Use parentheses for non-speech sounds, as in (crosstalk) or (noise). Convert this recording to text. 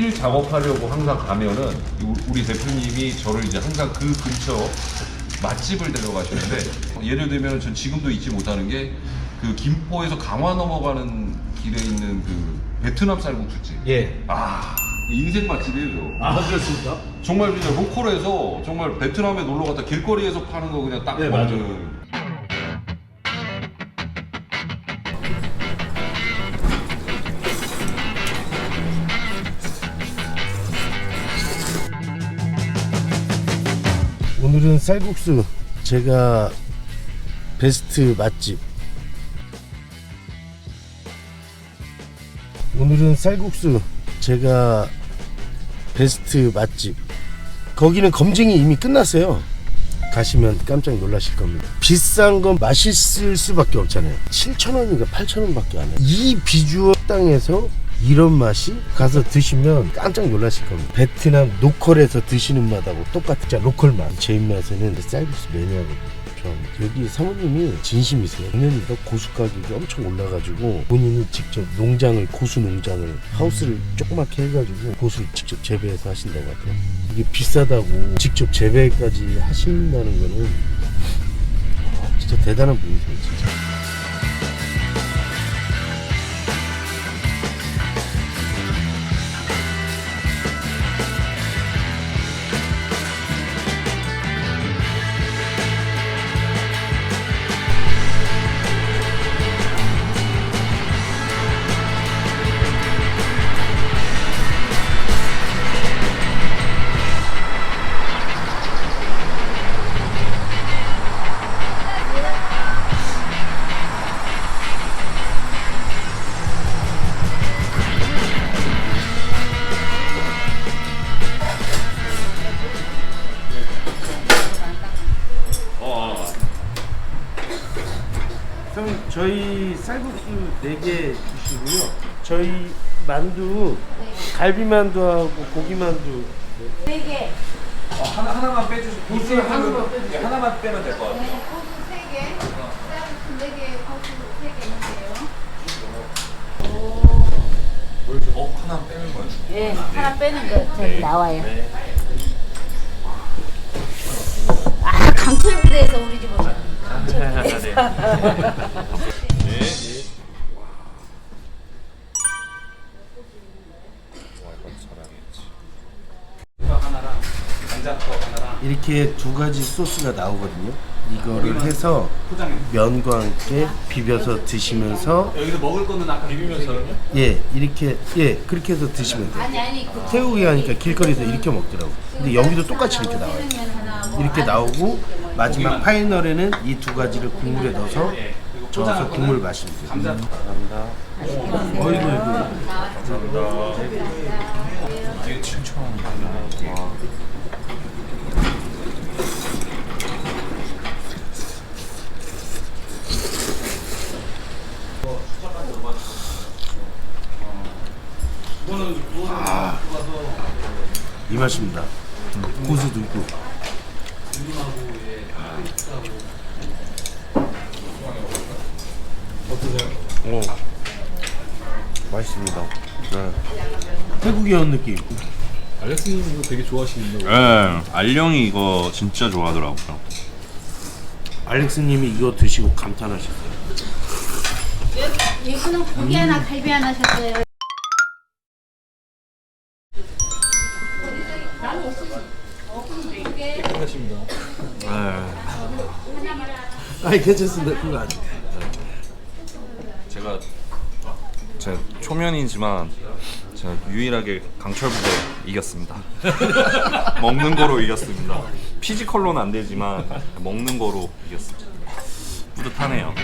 필 작업하려고 항상 가면은 우- 우리 대표님이 저를 이제 항상 그 근처 맛집을 데려가시는데 예를 들면 전 지금도 잊지 못하는 게 그 김포에서 강화 넘어가는 길에 있는 그 베트남 쌀국수집. 예. 아 인생 맛집이에요. 저. 아, 그렇습니까? 정말 그냥 로컬에서 정말 베트남에 놀러 갔다 길거리에서 파는 거 그냥 딱 네, 먹는. 오늘은 쌀국수. 제가 베스트 맛집. 오늘은 쌀국수. 제가 베스트 맛집. 거기는 검증이 이미 끝났어요. 가시면 깜짝 놀라실 겁니다. 비싼 건 맛있을 수밖에 없잖아요. 7,000원인가 8,000원밖에 안 해요. 이 비주얼 땅에서 이런 맛이 가서 드시면 깜짝 놀라실 겁니다 베트남 로컬에서 드시는 맛하고 똑같죠 로컬 맛 제 입맛에는 쌀국수 매니아거든요 좋아합니다. 여기 사모님이 진심이세요. 작년이가 고수 가격이 엄청 올라가지고 본인이 직접 농장을 고수 농장을 하우스를 조그맣게 해가지고 고수를 직접 재배해서 하신다고 하더라고요. 이게 비싸다고 직접 재배까지 하신다는 거는 진짜 대단한 분이세요. 진짜. 그럼 저희 쌀국수 4개 주시고요. 저희 만두 갈비만두하고 고기만두 네 개. 하나, 하나만 빼주세요. 고수 하나만 빼주세요. 하나만 빼면 될 것 같아요. 네, 고수 세 개. 쌀국수 네 개, 고수 세 개 넣으세요. 어, 하나 빼는 거예요? 네, 하나 빼는 거 저기 나와요. 아, 강철부대에서 우리 집 오셨. 이렇게 두 가지 소스가 나오거든요. 이거를 해서. 면과 함께 비벼서 드시면서 여기서 먹을 거는 아까 비비면서요? 예 이렇게 예 그렇게 해서 드시면 돼요. 아니 아니 그 태국에 가니까 길거리에서 이렇게 먹더라고. 근데 여기도 똑같이 이렇게 나와요. 이렇게 나오고 마지막 파이널에는 이 두 가지를 국물에 넣어서 저어서 국물 마시면 돼요. 감자. 어이구 어이구. 되게 7,000원. 와. 이 맛입니다. 고수도 있고. 오 맛있습니다. 네. 태국에 온 느낌. 알렉스님 이거 되게 좋아하시는데. 네, 알령이 이거 진짜 좋아하더라고요. 알렉스님이 이거 드시고 감탄하셨어요. 이거는 고기 하나, 갈비 하나 셨어요. 네, 아니 괜찮습니다. 그거 아니. 제가 제 초면이지만 제가 유일하게 강철 부대 이겼습니다. (laughs) 먹는 거로 이겼습니다. 피지컬로는 안 되지만 먹는 거로 이겼습니다. 뿌듯하네요.